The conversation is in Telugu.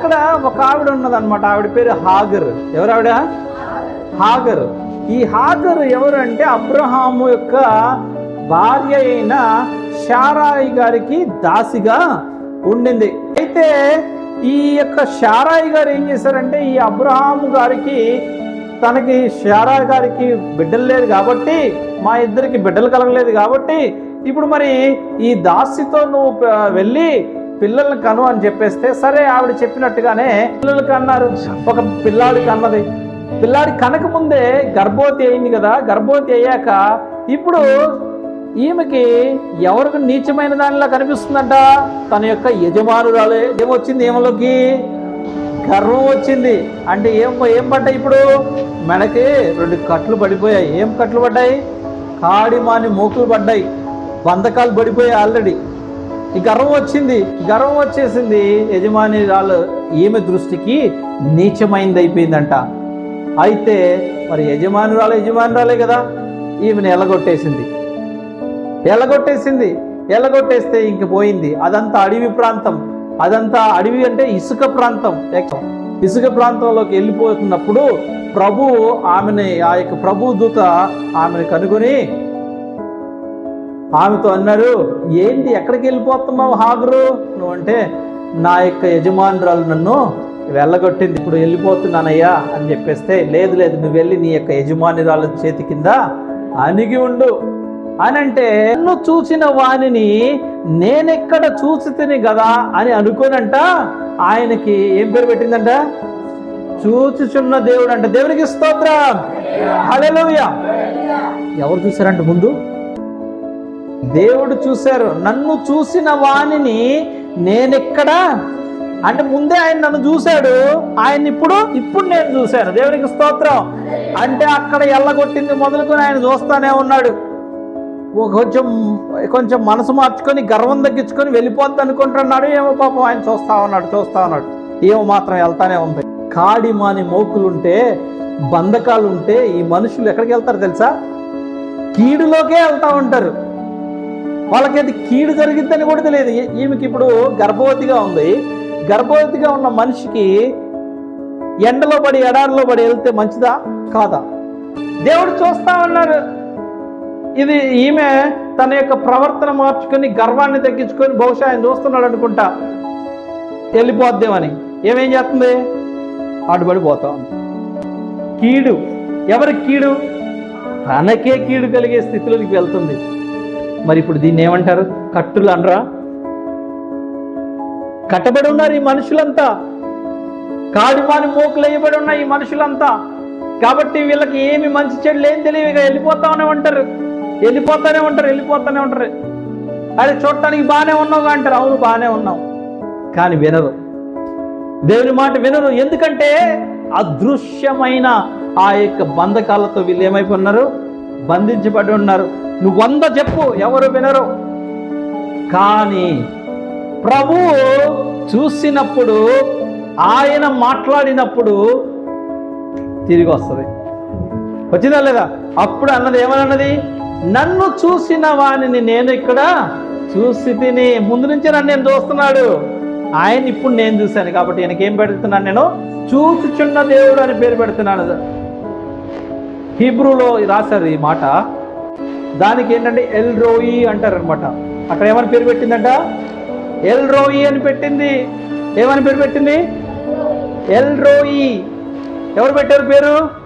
అక్కడ ఒక ఆవిడ ఉన్నదన్నమాట. ఆవిడ పేరు హాగర్. ఎవరు ఆవిడ? హాగర్. ఈ హాగర్ ఎవరు అంటే అబ్రహాము యొక్క భార్య అయిన షారాయి గారికి దాసిగా ఉండింది. అయితే ఈ యొక్క షారాయి గారు ఏం చేశారంటే ఈ అబ్రహాము గారికి తనకి షారాయి గారికి బిడ్డలు లేదు కాబట్టి మా ఇద్దరికి బిడ్డలు కలగలేదు కాబట్టి ఇప్పుడు మరి ఈ దాసితో నువ్వు వెళ్ళి పిల్లల్ని కను అని చెప్పేస్తే సరే ఆవిడ చెప్పినట్టుగానే పిల్లలకి అన్నారు ఒక పిల్లాడికి అన్నది పిల్లాడి కనక ముందే గర్భవతి అయింది కదా గర్భవతి అయ్యాక ఇప్పుడు ఈమెకి ఎవరికి నీచమైన దానిలా కనిపిస్తుందంట? తన యొక్క యజమానురాలే. ఏమొచ్చింది ఏమలోకి గర్వం వచ్చింది. అంటే ఏం ఏం పడ్డాయి ఇప్పుడు? మెడకి రెండు కట్లు పడిపోయాయి. ఏం కట్లు పడ్డాయి? కాడిమాని మోకులు పడ్డాయి. బంధకాలు పడిపోయాయి ఆల్రెడీ. గర్వం వచ్చింది. గర్వం వచ్చేసింది. యజమాని రాళ్ళు ఈమె దృష్టికి నీచమైంది అయిపోయిందంట అయితే మరి యజమానురాలు యజమానురాలే కదా. ఈమెను ఎలగొట్టేసింది. ఎలగొట్టేసింది. ఎలగొట్టేస్తే ఇంక పోయింది. అదంతా అడవి ప్రాంతం. అదంతా అడవి అంటే ఇసుక ప్రాంతం. ఇసుక ప్రాంతంలోకి వెళ్ళిపోతున్నప్పుడు ప్రభు ఆమెని ఆ యొక్క ప్రభు దూత ఆమెను కనుగొని ఆమెతో అన్నారు ఏంటి ఎక్కడికి వెళ్ళిపోతున్నావు హాగరు? నువ్వు అంటే నా యొక్క యజమానురాలు నన్ను వెళ్ళగొట్టింది ఇప్పుడు వెళ్ళిపోతున్నానయ్యా అని చెప్పేస్తే లేదు లేదు నువ్వు వెళ్ళి నీ యొక్క యజమానురాల చేతి కింద అణిగి ఉండు అని అంటే నన్ను చూసిన వానిని నేనెక్కడ చూసి తిని కదా అని అనుకోనంట. ఆయనకి ఏం పేరు పెట్టిందంట? చూచుచున్న దేవుడు అంట దేవునికి స్తోత్రం. హల్లెలూయా. ఎవరు చూసారంట ముందు? దేవుడు చూశారు నన్ను చూసిన వాణిని నేనెక్కడ అంటే ముందే ఆయన నన్ను చూశాడు ఆయన ఇప్పుడు ఇప్పుడు నేను చూశాను. దేవునికి స్తోత్రం. అంటే అక్కడ ఎల్లగొట్టింది మొదలుకొని ఆయన చూస్తానే ఉన్నాడు. కొంచెం కొంచెం మనసు మార్చుకొని గర్వం తగ్గించుకొని వెళ్ళిపోద్ది అనుకుంటున్నాడు. ఏమో పాపం ఆయన చూస్తా ఉన్నాడు చూస్తా ఉన్నాడు. ఏమో మాత్రం వెళ్తానే ఉంది. కాడి మాని మోకులుంటే బంధకాలు ఉంటే ఈ మనుషులు ఎక్కడికి వెళ్తారు తెలుసా? కీడులోకే వెళ్తా ఉంటారు. వాళ్ళకి అది కీడు జరిగిద్దని కూడా తెలియదు. ఈమెకి ఇప్పుడు గర్భవతిగా ఉంది. గర్భవతిగా ఉన్న మనిషికి ఎండలో పడి ఎడారిలో పడి వెళ్తే మంచిదా? కాదా? దేవుడు చూస్తా ఉన్నారు. ఇది ఈమె తన యొక్క ప్రవర్తన మార్చుకొని గర్వాన్ని తగ్గించుకొని బహుశా ఆయన చూస్తున్నాడు అనుకుంటా. వెళ్ళిపోద్దేమని ఏమేం చేస్తుంది? అడుబడిపోతా ఉంది. కీడు. ఎవరి కీడు? తనకే కీడు కలిగే స్థితిలోకి వెళ్తుంది. మరి ఇప్పుడు దీన్ని ఏమంటారు? కట్టులు అనరా? కట్టబడి ఉన్నారు ఈ మనుషులంతా. కాడిమాని మోకులు వేయబడి ఉన్నాయి ఈ మనుషులంతా. కాబట్టి వీళ్ళకి ఏమి మంచి చెడులు ఏం తెలియదు. ఇక వెళ్ళిపోతానే ఉంటారు. వెళ్ళిపోతానే ఉంటారు వెళ్ళిపోతానే ఉంటారు. అరే చూడటానికి బాగానే ఉన్నావు అంటారు. అవును బాగానే ఉన్నావు కానీ వినరు. దేవుని మాట వినరు. ఎందుకంటే అదృశ్యమైన ఆ యొక్క బంధకాలతో వీళ్ళు ఏమైపోయినారు బంధించబడి ఉన్నారు. నువ్వు వంద చెప్పు ఎవరు వినరు. కానీ ప్రభు చూసినప్పుడు ఆయన మాట్లాడినప్పుడు తిరిగి వస్తుంది. వచ్చిందా లేదా? అప్పుడు అన్నది ఏమన్నది? నన్ను చూసిన వాణిని నేను ఇక్కడ చూసి తిని ముందు నుంచి నన్ను నేను చూస్తున్నాడు? ఆయన ఇప్పుడు నేను చూశాను కాబట్టి ఈయనకేం పెడుతున్నాను నేను? చూచుచున్న దేవుడు అని పేరు పెడుతున్నాను హీబ్రూలో రాశారు ఈ మాట. దానికి ఏంటంటే ఎల్ రోయి అంటారనమాట అక్కడ ఏమని పేరు పెట్టిందంట? ఎల్ రోయి అని పెట్టింది. ఏమని పేరు పెట్టింది? ఎల్ రోయి ఎవరు పెట్టారు పేరు?